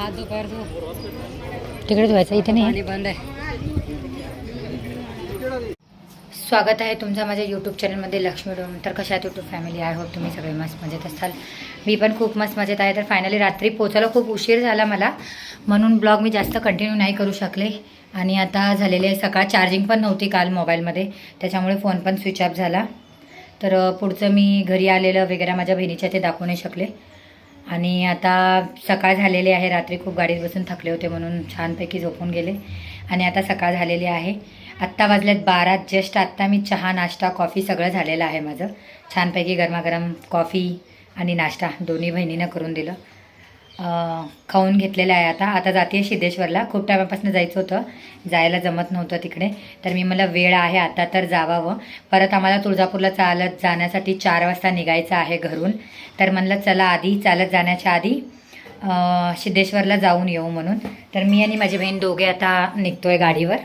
हात दुपार तिकडे धुवायचं इथे नाही. बंद आहे. स्वागत आहे तुमचं माझ्या यूट्यूब चॅनलमध्ये लक्ष्मी डोम तर कशा आहेत यूट्यूब फॅमिली आय होप तुम्ही सगळे मस्त मजेत असाल. मी पण खूप मस्त मजेत आहे. तर फायनली रात्री पोचायला खूप उशीर झाला मला. म्हणून ब्लॉग मी जास्त कंटिन्यू नाही करू शकले. आणि आता झालेले आहे सकाळ. चार्जिंग पण नव्हती काल मोबाईलमध्ये त्याच्यामुळे फोन पण स्विच ऑफ झाला. तर पुढचं मी घरी आलेलं वगैरे माझ्या बहिणीच्या ते दाखवू नाही शकले. आणि आता सकाळ झालेली आहे. रात्री खूप गाडीत बसून थकले होते म्हणून छानपैकी झोपून गेले. आणि आता सकाळ झालेली आहे. आत्ता वाजल्यात बारा. जस्ट आत्ता मी चहा नाश्ता कॉफी सगळं झालेलं आहे माझं. छानपैकी गरमागरम कॉफी आणि नाश्ता दोन्ही बहिणीनं करून दिलं. खाऊन घेतलेलं आहे आता. आता जाते सिद्धेश्वरला. खूप टायमापासून जायचं होतं. जायला जमत नव्हतं तिकडे. तर मी मला वेळ आहे आता तर जावावं. परत आम्हाला तुळजापूरला चालत जाण्यासाठी चार वाजता निघायचं आहे घरून. तर म्हणलं चला आधी चालत जाण्याच्या आधी सिद्धेश्वरला जाऊन येऊ म्हणून. तर मी आणि माझी बहीण दोघे आता निघतोय गाडीवर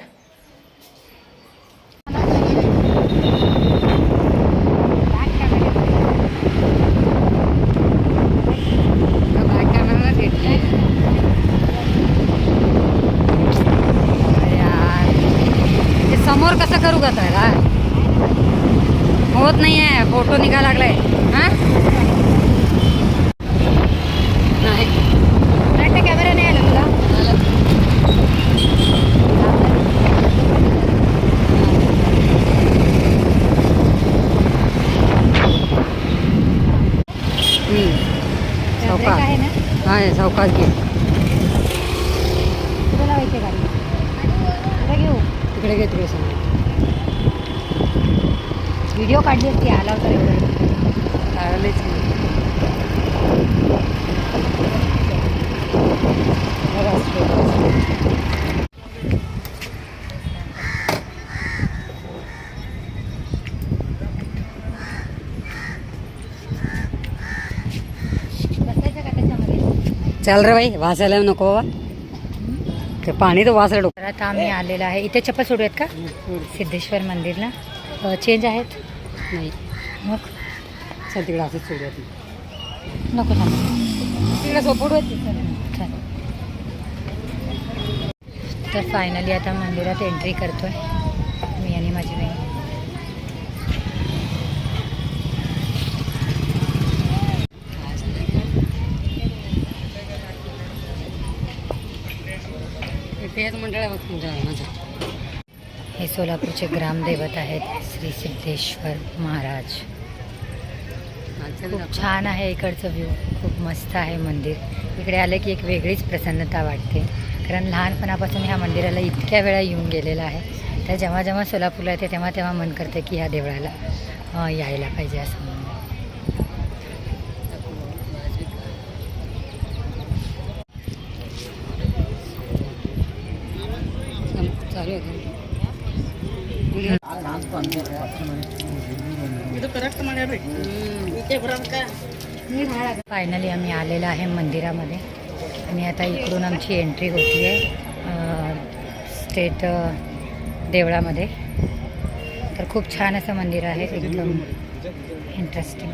बॅक कॅमेरा घेतली अरे यार ते समोर कसं करू का त्याला होत नाही आहे फोटो निघा लागलाय. हा? नाही. कॅमेरा नाही आला तुला? हम्म. सावकाश आहे ना? हा सावकाश घे. कुठे लावायची गाडी कुठे घेऊ. तिकडे घे तिकडे समोर व्हिडिओ काढली असती आला होता एवढं. त्याच्यामध्ये? चल रे बाई वाचायला नको ते पाणी तर वाचायला तर आता आम्ही आलेलो आहे. इथे चप्पल सोडूयात का? सिद्धेश्वर मंदिरला. चेंज आहेत? नाही. मग? चल तिकडे असंच ती. नको थांब तिकडे सोपडू चल. तर फायनली आता मंदिरात एंट्री करतोय. मी आणि माझी बहीण. मंडळ आहे बघ तुमच्या माझं. हे सोलापूरचे ग्रामदैवत आहेत श्री सिद्धेश्वर महाराज. खूप छान आहे इकडचं व्ह्यू खूप मस्त आहे मंदिर. इकडे आलं की एक वेगळीच प्रसन्नता वाटते. कारण लहानपणापासून ह्या मंदिराला इतक्या वेळा येऊन गेलेलं आहे. तर जेव्हा जेव्हा सोलापूरला येते तेव्हा तेव्हा मन करते की ह्या देवळाला यायला पाहिजे असं फायनली आम्ही आलेलो आहे मंदिरामध्ये. आणि आता इकडून आमची एंट्री होती आहे स्टेट देवळामध्ये. तर खूप छान असं मंदिर आहे एकदम इंटरेस्टिंग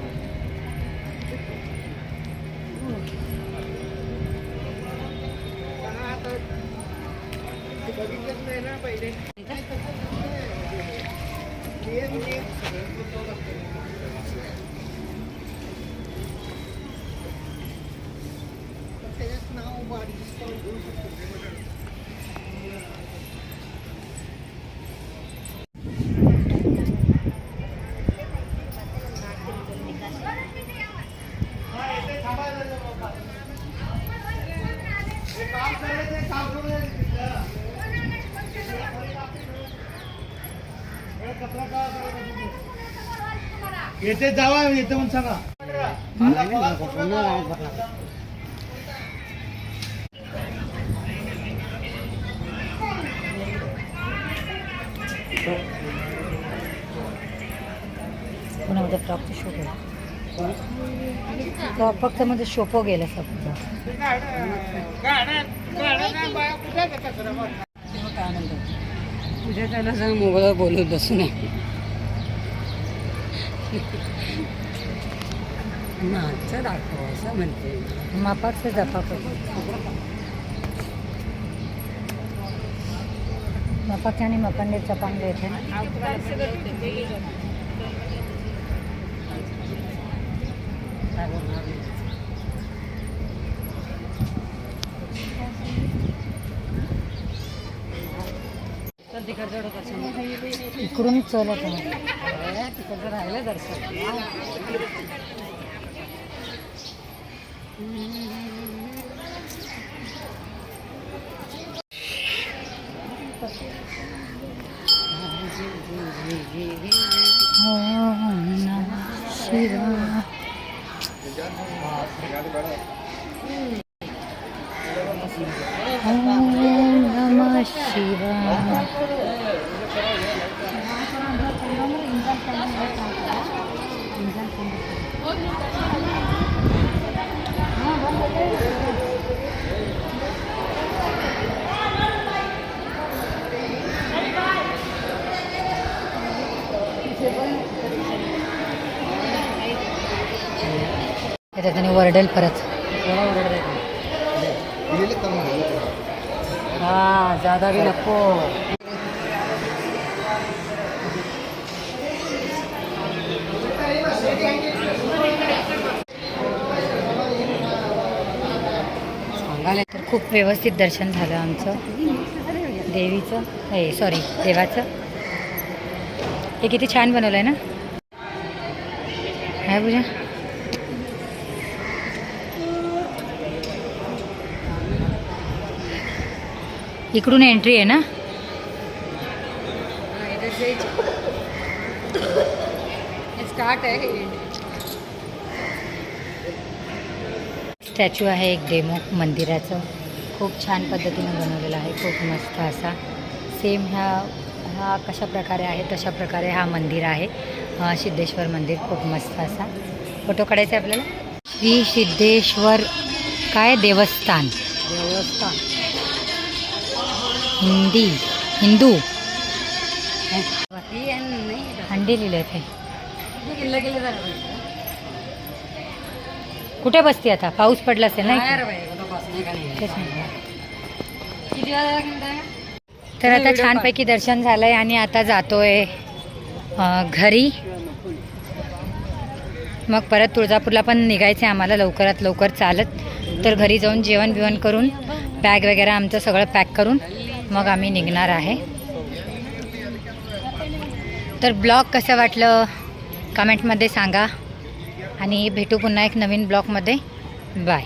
येते जावा येते म्हणून सांगा. मध्ये फ्रॉकचं शो गेलं फ्रॉक फक्त मध्ये शोपो गेलं फक्त तुझ्या त्याला जर मोबाईल बोलत बसू नये. मागचं दाखव असं म्हणते. मापाचं इकडूनच चलत आहे तिकडचं राहिलं दर्शन ओम 시바. ओम नमः त्याने वरडेल परत. हा जादा बी नको. सांगायला तर खूप व्यवस्थित दर्शन झालं आमचं. देवीचं हे सॉरी देवाचं. हे किती छान बनवलं आहे ना? काय पूजा. इकडून एंट्री आहे ना? स्टार्ट आहे. स्टॅच्यू आहे एक डेमो मंदिराचं. खूप छान पद्धतीनं बनवलेलं आहे. खूप मस्त असा. सेम ह्या हा कशा प्रकारे आहे तशा प्रकारे हा मंदिर आहे. सिद्धेश्वर मंदिर खूप मस्त असा. फोटो काढायचा आपल्याला? श्री सिद्धेश्वर काय देवस्थान? देवस्थान. हिंदी हिंदू. हंडी लिहिलं ते कुठे बसते आता? पाऊस पडला असेल ना? नाही तर आता छानपैकी दर्शन झालंय आणि आता जातोय घरी. मग परत तुळजापूरला पण निघायचं आहे आम्हाला लवकरात लवकर. चालत. तर घरी जाऊन जेवण बिवण करून बॅग वगैरे आमचं सगळं पॅक करून मग आम्ही निघणार आहे. तर ब्लॉग कसं वाटलं कमेंटमध्ये सांगा. आणि भेटू पुन्हा एक नवीन ब्लॉगमध्ये. बाय.